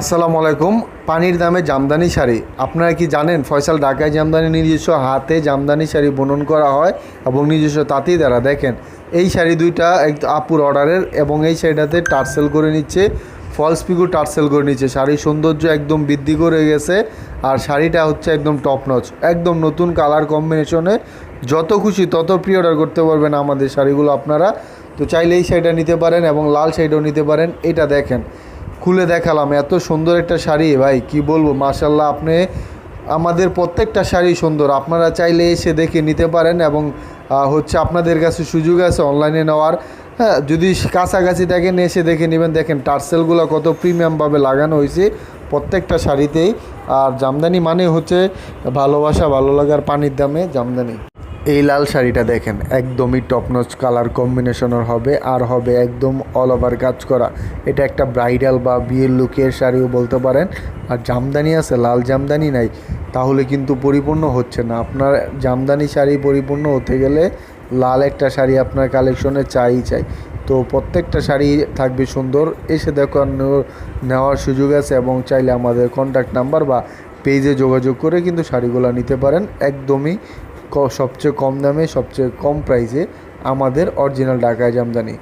আসসালামু আলাইকুম। পানির দামে জামদানি শাড়ি। আপনারা কি জানেন, ফয়সাল ঢাকায় জামদানি নিজস্ব হাতে জামদানি শাড়ি বুনন করা হয় এবং নিজস্ব তাঁতি দ্বারা। দেখেন, এই শাড়ি দুইটা এক আপুর অর্ডারের এবং এই শাড়িটাতে টার্সেল করে নিচ্ছে, ফলস পিকু টার্সেল করে নিচ্ছে। শাড়ির সৌন্দর্য একদম বৃদ্ধি করে গেছে আর শাড়িটা হচ্ছে একদম টপ নচ একদম নতুন কালার কম্বিনেশনে যত খুশি তত প্রি অর্ডার করতে পারবেন আমাদের শাড়িগুলো আপনারা। তো চাইলে এই শাড়িটা নিতে পারেন এবং লাল শাড়িটাও নিতে পারেন। এটা দেখেন খুলে দেখালাম, এত সুন্দর একটা শাড়ি। ভাই, কি বলব মাশাল্লাহ আপনি আমাদের প্রত্যেকটা শাড়ি সুন্দর। আপনারা চাইলে এসে দেখে নিতে পারেন এবং হচ্ছে আপনাদের কাছে সুযোগ আছে অনলাইনে নেওয়ার। হ্যাঁ যদি কাছাকাছি থাকেন, এসে দেখে নেবেন। দেখেন, টার্সেলগুলো কত প্রিমিয়ামভাবে লাগানো হয়েছে প্রত্যেকটা শাড়িতেই। আর জামদানি মানে হচ্ছে ভালোবাসা, ভালো লাগার পানির দামে জামদানি। এই লাল শাড়িটা দেখেন, একদমই টপনচ কালার কম্বিনেশনের হবে আর হবে একদম অল ওভার কাজ করা। এটা একটা ব্রাইডাল বা বিয়ের লুকের শাড়িও বলতে পারেন। আর জামদানি আছে, লাল জামদানি নাই, তাহলে কিন্তু পরিপূর্ণ হচ্ছে না। আপনার জামদানি শাড়ি পরিপূর্ণ হতে গেলে লাল একটা শাড়ি আপনার কালেকশনে চাই চাই। তো প্রত্যেকটা শাড়ি থাকবে সুন্দর, এসে দেখো নেওয়ার সুযোগ আছে এবং চাইলে আমাদের কন্ট্যাক্ট নাম্বার বা পেজে যোগাযোগ করে কিন্তু শাড়িগুলো নিতে পারেন। একদমই সবচেয়ে কম দামে সবচেয়ে কম প্রাইসে আমাদের অরিজিনাল ঢাকায় জামদানি।